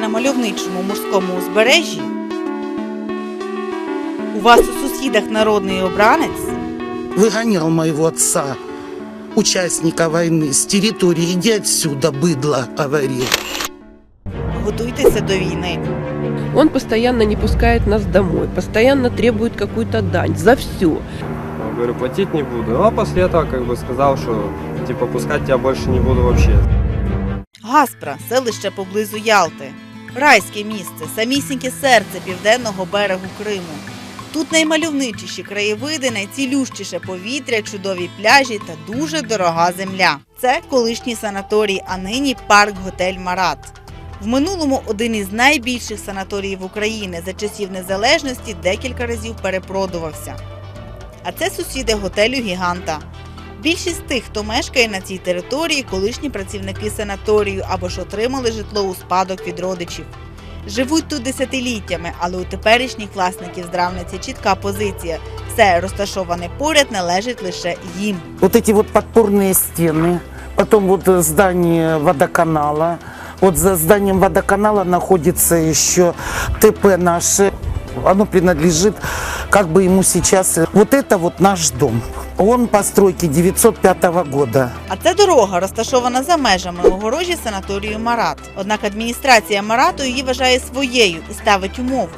живете на мальовничому морському узбережжі? У вас у сусідах народний обранець? Выгонял моего отца, участника войны, с территории. Иди отсюда, быдло, говорил. Готуйтеся до війни. Он постоянно не пускает нас домой, постоянно требует какую-то дань за все. Говорю, платить не буду. Ну, а после этого как бы сказал, что типа пускать тебя больше не буду вообще. Гаспра, селище поблизу Ялти. Райське місце, самісіньке серце південного берегу Криму. Тут наймальовничіші краєвиди, найцілющіше повітря, чудові пляжі та дуже дорога земля. Це колишній санаторій, а нині парк-готель Марат. В минулому один із найбільших санаторіїв України за часів незалежності декілька разів перепродувався. А це сусіди готелю Гіганта. Більшість тих, хто мешкає на цій території, колишні працівники санаторію або ж отримали житло у спадок від родичів. Живуть тут десятиліттями, але у теперішніх власників здравниці чітка позиція. Все розташоване поряд належить лише їм. Вот эти вот подпорные стены, потом вот э, здание водоканала. Вот за зданием водоканала находится еще ТП наше. Оно принадлежит как бы ему сейчас. Вот это вот наш дом. Он постройки 905 года. А це дорога, розташована за межами огорожі санаторію Марат. Однак адміністрація Марату її вважає своєю і ставить умову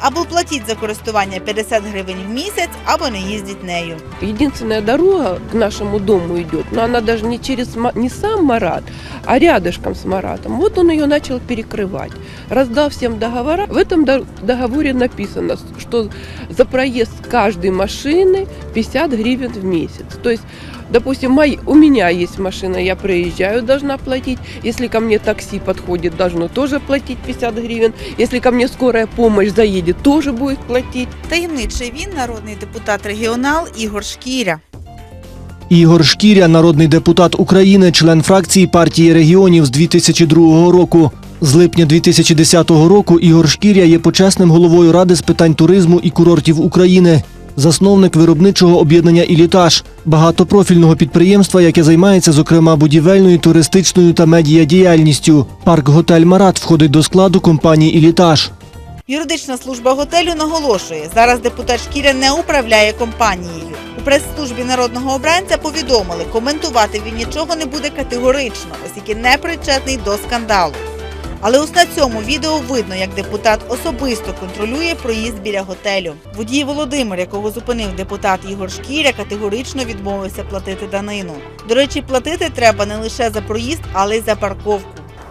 Або платіть за користування 50 гривень в місяць, або не їздіть нею. Единственная дорога к нашему дому идет, но она даже не через Ма- не сам Марат, а рядышком с Маратом. Вот он ее начал перекрывать. Раздал всем договора. В этом до- договоре написано, что за проезд каждой машины 50 гривен в месяц. То есть, допустим, мои, у меня есть машина, я проезжаю, должна платить. Если ко мне такси подходит, должно тоже платить 50 гривен. Если ко мне скорая помощь заедет, тоже будет платить. Таємничий він народний депутат регіонал Ігор Шкіря. Ігор Шкіря, народний депутат України, член фракції партії регіонів з 2002 року. З липня 2010 року Ігор Шкіря є почесним головою Ради з питань туризму і курортів України, засновник виробничого об'єднання Ілітаж, багатопрофільного підприємства, яке займається, зокрема, будівельною, туристичною та медіадіяльністю. Парк Готель Марат входить до складу компанії Ілітаж. Юридична служба готелю наголошує, зараз депутат Шкіря не управляє компанією. У прес-службі народного обранця повідомили, коментувати він нічого не буде категорично, оскільки не причетний до скандалу. Але ось на цьому відео видно, як депутат особисто контролює проїзд біля готелю. Водій Володимир, якого зупинив депутат Ігор Шкіря, категорично відмовився платити данину. До речі, платити треба не лише за проїзд, але й за парковку.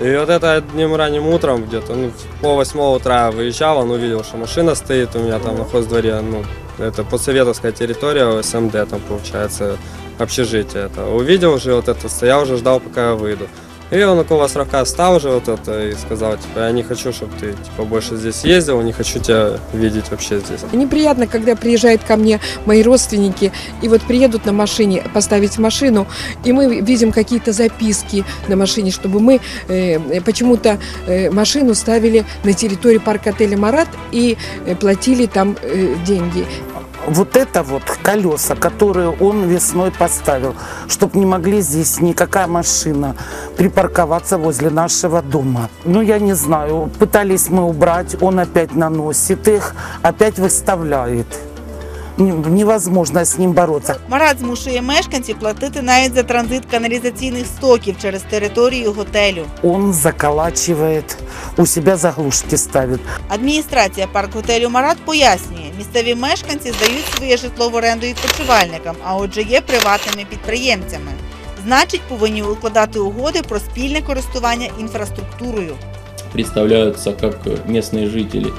И вот это одним ранним утром где-то, ну, в пол восьмого утра выезжал, он увидел, что машина стоит у меня там на хоздворе, ну, это подсоветовская территория, СМД там получается, общежитие это. Увидел уже вот это, стоял уже, ждал, пока я выйду. И он около срока встал уже вот это и сказал, типа, я не хочу, чтобы ты, типа, больше здесь ездил, не хочу тебя видеть вообще здесь. Неприятно, когда приезжают ко мне мои родственники, и вот приедут на машине поставить машину, и мы видим какие-то записки на машине, чтобы мы э, почему-то э, машину ставили на территории парка отеля «Марат» и э, платили там э, деньги. Вот это вот колеса, которые он весной поставил, чтобы не могли здесь никакая машина припарковаться возле нашего дома. Ну, я не знаю, пытались мы убрать, он опять наносит их, опять выставляет. Не- Невозможно с ним бороться. Марат змушує мешканців платити навіть за транзит каналізаційних стоків через територію готелю. Он заколачивает, у себя заглушки ставит. Адміністрація парк-готелю Марат пояснює, місцеві мешканці здають своє житло в оренду відпочивальникам, а отже є приватними підприємцями. Значить, повинні укладати угоди про спільне користування інфраструктурою. представляются как местные жители,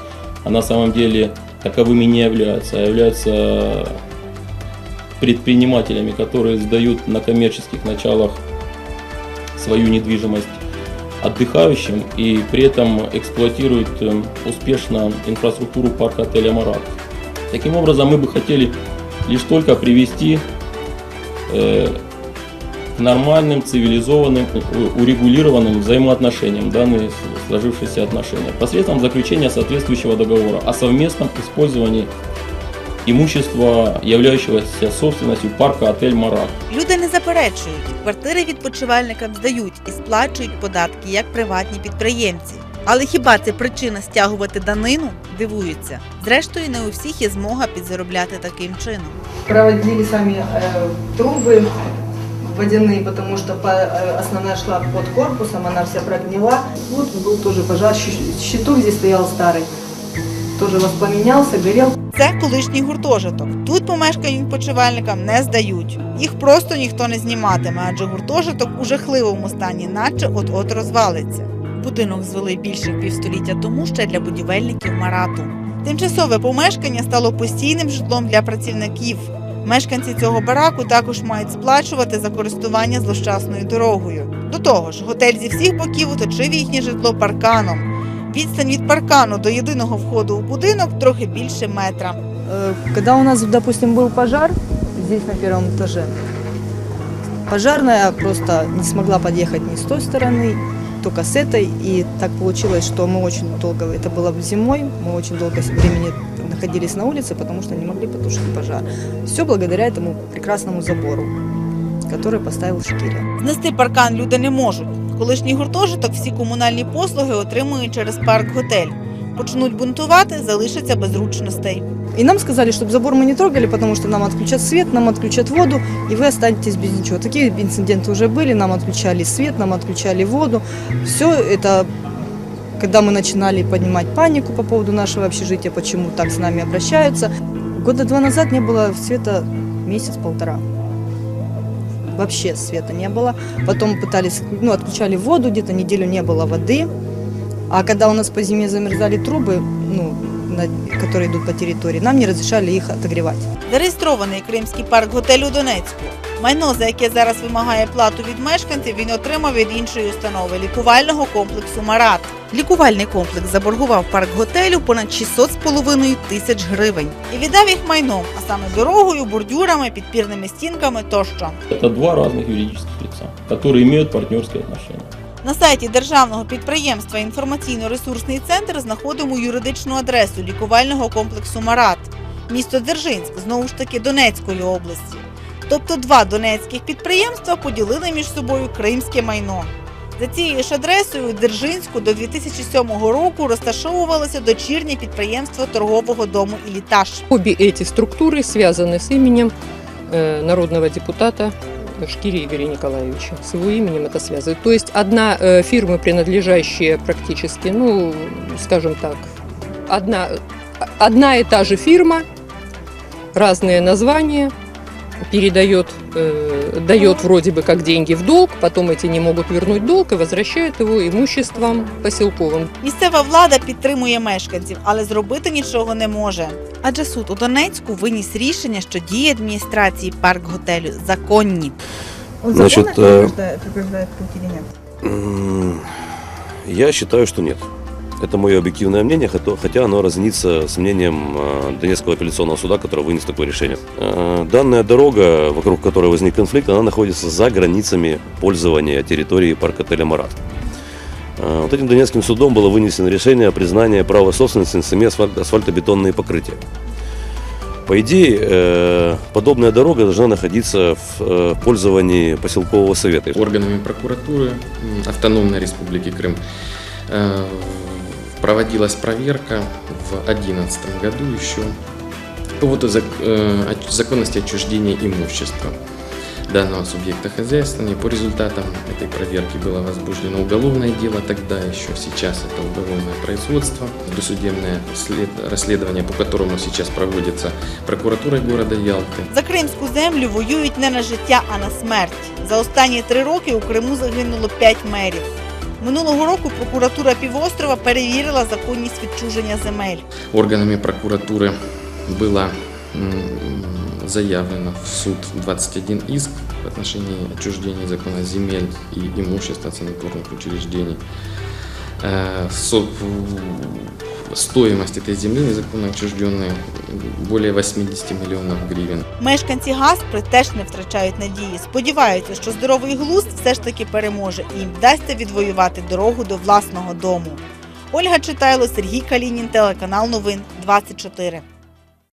а на самом деле таковыми не являются, а являются предпринимателями, которые сдают на коммерческих началах свою недвижимость отдыхающим и при этом эксплуатируют э, успешно инфраструктуру парка отеля «Марат». Таким образом, мы бы хотели лишь только привести э, к нормальным, цивилизованным, урегулированным взаимоотношениям данные с- сложившиеся отношения посредством заключения соответствующего договора о совместном использовании имущества, являющегося собственностью парка «Отель Марат». Люди не заперечують, квартири відпочивальникам здають і сплачують податки як приватні підприємці. Але хіба це причина стягувати данину? Дивуються. Зрештою, не у всіх є змога підзаробляти таким чином. проводили сами э, трубы водяные, потому что по- э, основная шла под корпусом, она вся прогнила. Вот был тоже пожар, щ- щиток здесь стоял старый, тоже воспламенялся, горел. Це колишній гуртожиток. Тут помешкань відпочивальникам не здають. Їх просто ніхто не зніматиме, адже гуртожиток у жахливому стані, наче от-от розвалиться. Будинок звели більше півстоліття тому ще для будівельників Марату. Тимчасове помешкання стало постійним житлом для працівників. Мешканці цього бараку також мають сплачувати за користування злощасною дорогою. До того ж, готель зі всіх боків оточив їхнє житло парканом. Відстань від паркану до єдиного входу у будинок трохи більше метра. Э, Когда у нас, допустим, был пожар здесь на первом этаже, пожарная просто не смогла подъехать ни с той стороны, только с этой. И так получилось, что мы очень долго, это было зимой, мы очень долго времени находились на улице, потому что не могли потушить пожар. Все благодаря этому прекрасному забору, который поставил Шкиря. Знести паркан люди не можуть. Колишній гуртожиток всі комунальні послуги отримують через парк-готель. Почнуть бунтувати, залишаться без зручностей. И нам сказали, чтобы забор мы не трогали, потому что нам отключат свет, нам отключат воду, и вы останетесь без ничего. Такие инциденты уже были, нам отключали свет, нам отключали воду. Все это, когда мы начинали поднимать панику по поводу нашего общежития, почему так с нами обращаются. Года два назад не было света месяц-полтора. Вообще света не было. Потом пытались, ну, отключали воду, где-то неделю не было воды. А когда у нас по зиме замерзали трубы, ну, на- которые идут по территории, нам не разрешали их отогревать. Зареєстрований кримський парк-готель у Донецьку. Майно, за яке зараз вимагає плату від мешканців, він отримав від іншої установи лікувального комплексу Марат. Лікувальний комплекс заборгував парк-готелю понад 600,5 тисяч гривень і віддав їх майном, а саме дорогою, бордюрами, підпірними стінками тощо. Это два разных юридических лица, которые имеют партнерские отношения. На сайті державного підприємства Інформаційно-ресурсний центр знаходимо юридичну адресу лікувального комплексу Марат, місто Дзержинськ, знову ж таки Донецької області. Тобто два донецьких підприємства поділили між собою кримське майно. За цією ж адресою у Дзержинську до 2007 року розташовувалося дочірнє підприємство торгового дому «Елітаж». Обе эти структуры связаны с именем э, народного депутата Шкири Игоря Николаевича. С его именем это связывает. То есть одна э, фирма, принадлежащая практически, ну, скажем так, одна, одна и та же фирма, разные названия, передает, э, дает вроде бы как деньги в долг, потом эти не могут вернуть долг и возвращают его имуществом поселковым. Місцева влада підтримує мешканців, але зробити нічого не може. Адже суд у Донецьку виніс рішення, що дії адміністрації парк-готелю законні. Он Значит, законно э, преграждает, преграждает путь или нет? М, Я считаю, что нет. Это мое объективное мнение, хотя оно разнится с мнением э, Донецкого апелляционного суда, который вынес такое решение. Э, Данная дорога, вокруг которой возник конфликт, она находится за границами пользования территории парк-отеля «Марат». Э, Вот этим Донецким судом было вынесено решение о признании права собственности на сами асфальт- асфальтобетонные покрытия. По идее, подобная дорога должна находиться в пользовании поселкового совета. органами прокуратуры Автономной Республики Крым проводилась проверка в 2011 году еще по поводу зак- э, от- законности отчуждения имущества данного субъекта хозяйствования. По результатам этой проверки было возбуждено уголовное дело тогда еще, сейчас это уголовное производство, досудебное след- расследование, по которому сейчас проводится прокуратурой города Ялты. За кримську землю воюють не на життя, а на смерть. За останні три роки у Криму загинуло п'ять мерів. Минулого року прокуратура півострова перевірила законність відчуження земель. органами прокуратуры было м, заявлено в суд 21 иск в отношении отчуждения закона земель и имущества санаторных учреждений. Стоимость этой земли незаконно отчужденной более 80 миллионов гривен. Мешканці Гаспри теж не втрачають надії. Сподіваються, що здоровий глузд все ж таки переможе і їм вдасться відвоювати дорогу до власного дому. Ольга Читайло, Сергій Калінін, телеканал Новин 24.